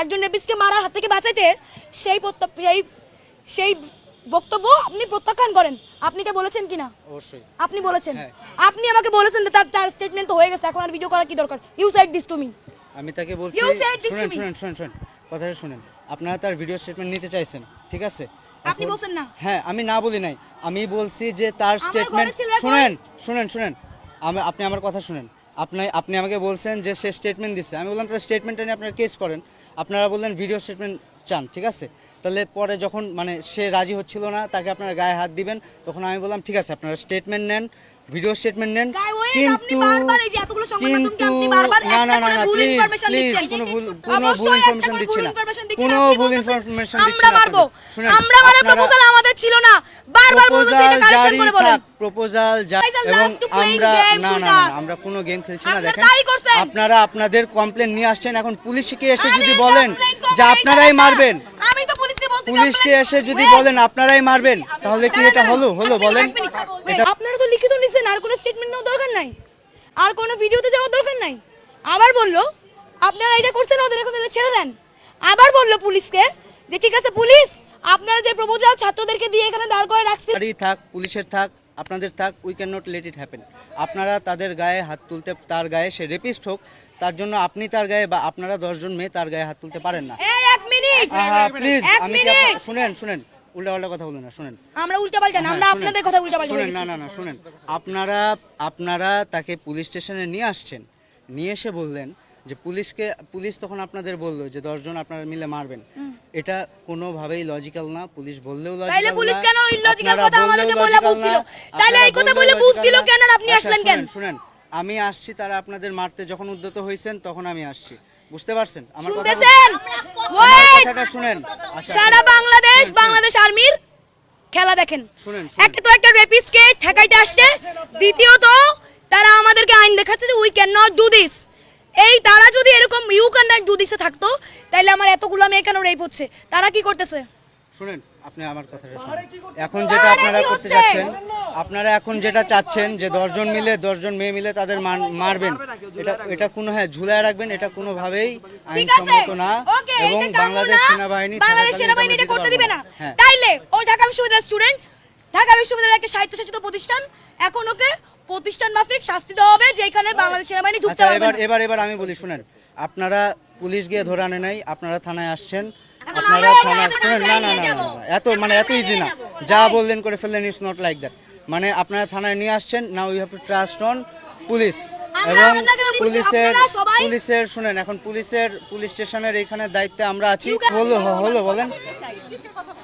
একজন রেপিস্টকে মারার হাত থেকে বাঁচাইতে সেই সেই সেই বক্তব্য আপনি প্রত্যাখ্যান করেন। আপনি কে বলেছেন কিনা? অবশ্যই। আপনি বলেছেন। হ্যাঁ। আপনি আমাকে বলেছেন তার তার স্টেটমেন্ট তো হয়ে গেছে এখন আর ভিডিও করার কি দরকার? You said this to me আমি তাকে বলছি শুনেন. শুনেন শুনেন শুনেন। কথাটা শুনেন। আপনারা তার ভিডিও স্টেটমেন্ট নিতে চাইছেন ঠিক আছে? আপনি বলছেন না। হ্যাঁ আমি না বলি নাই। আমি বলছি যে তার স্টেটমেন্ট শুনেন শুনেন শুনেন। আমি আপনি আমার কথা শুনেন। আপনি আপনি আমাকে বলছেন যে সে স্টেটমেন্ট দিচ্ছে আমি বললাম তার স্টেটমেন্টটা নিয়ে আপনারা কেস করেন। আপনারা বললেন ভিডিও স্টেটমেন্ট চান ঠিক আছে? তাহলে পরে যখন মানে সে রাজি হচ্ছিল না তাকে আপনারা গায়ে হাত দিবেন তখন আমি বললাম ঠিক আছে আপনারা স্টেটমেন্ট নেন ভিডিও স্টেটমেন্ট নেন। কিন্তু বারবার না না না না প্লিজ প্লিজ কোনো ভুল কোনো ভুল ইনফরমেশন দিচ্ছি না। কোনো ভুল ইনফরমেশন দিচ্ছি আমরা না। শুনেন আমরা মানে প্রপোজাল আমাদের ছিল না। বারবার প্রপোজাল এটা কারেকশন করে বলেন। প্রপোজাল এবং আমরা না না না, আমরা কোনো গেম খেলছি না দেখেন। আপনারা আপনাদের কমপ্লেন নিয়ে আসছেন এখন পুলিশকে এসে যদি বলেন যে আপনারাই মারবেন। আমি তো পুলিশকে বলছি পুলিশকে এসে যদি বলেন। আপনারাই মারবেন। তাহলে কি এটা হলো? হলো বলেন। আপনারা তো লিখিত নিছেন আর কোনো স্টেটমেন্ট নেওয়ার দরকার নাই। আর কোনো ভিডিওতে যাওয়ার দরকার নাই। আবার বলল আপনারা এটা করছেন ওদের এখন তাহলে ছেড়ে দেন। আবার বলল পুলিশকে যে ঠিক আছে পুলিশ আপনারা যে প্রপোজাল ছাত্রদেরকে দিয়ে এখানে দাঁড় করে রাখছেন থাক পুলিশের থাক আপনাদের থাক we can not let it happen আপনারা তাদের গায়ে হাত তুলতে তার গায়ে সে রেপিস্ট হোক তার জন্য আপনি তার গায়ে বা আপনারা দশজন মেয়ে তার গায়ে হাত তুলতে পারেন না। এই এক মিনিট! প্লিজ আমি কি শুনেন শুনেন উল্টাপাল্টা কথা না শুনেন। আমরা উল্টা না আমরা আপনাদের কথা শুনেন না না না শুনেন। আপনারা আপনারা তাকে পুলিশ স্টেশনে নিয়ে আসছেন নিয়ে এসে বললেন যে পুলিশকে পুলিশ তখন আপনাদের বলল যে দশজন আপনারা মিলে মারবেন। এটা কোনোভাবেই লজিক্যাল না পুলিশ বললেও লজিক্যাল তাইলে পুলিশ কেন ইলজিক্যাল কথা আমাদেরকে বলে বুঝ দিল তাইলে এই কথা বলে বুঝ দিল কেন আর আপনি আচ্ছা, আসলেন কেন? শুনেন, আমি আসছি তারা আপনাদের মারতে যখন উদ্যত হয়েছেন তখন আমি আসছি। বুঝতে পারছেন? আমার কথাটা শুনেন। আচ্ছা, সারা বাংলাদেশ। বাংলাদেশ আর্মির খেলা দেখেন। একটা তো একটা রেপিস্টকে ঠেকাইতে আসছে। দ্বিতীয়ত তারা আমাদেরকে আইন দেখাচ্ছে যে we can not do this এই তারা যদি এরকম ইউ ক্যান নট ডু থাকতো তাহলে আমার এতগুলো মেয়ে কেন রেপ হচ্ছে? তারা কি করতেছে? শুনেন আপনি আমার কথাটা শুনেন। এখন যেটা আপনারা করতে? চাচ্ছেন আপনারা এখন যেটা চাচ্ছেন যে দশজন মিলে দশজন মেয়ে মিলে তাদের মারবেন। এটা এটা কোনো হ্যাঁ ঝুলায় রাখবেন এটা কোনোভাবেই ঠিক আছে। আইনসম্মত না। এবং বাংলাদেশ। সেনাবাহিনী বাংলাদেশ সেনাবাহিনী এটা করতে দিবে না। হ্যাঁ। তাইলে ও ঢাকা বিশ্ববিদ্যালয়ের স্টুডেন্ট ঢাকা বিশ্ববিদ্যালয় একটা স্বায়ত্তশাসিত প্রতিষ্ঠান এখন ওকে প্রতিষ্ঠান মাফিক শাস্তি দেওয়া হবে যেখানে বাংলাদেশ সেনাবাহিনী ঢুকতে আচ্ছা পারবে এবার এবার এবার আমি বলি শুনেন আপনারা পুলিশ গিয়ে ধরে আনে নাই আপনারা থানায় আসছেন আপনারা থানায় শুনেন না না না, এত মানে এত ইজি না। যা বললেন করে ফেললেন ইটস নট লাইক দ্যাট মানে আপনারা থানায় নিয়ে আসছেন now you have to trust on police. এবং পুলিশের পুলিশের শুনেন এখন পুলিশের পুলিশ স্টেশনের এখানে দায়িত্বে আমরা আছি। হলো হলো বলেন।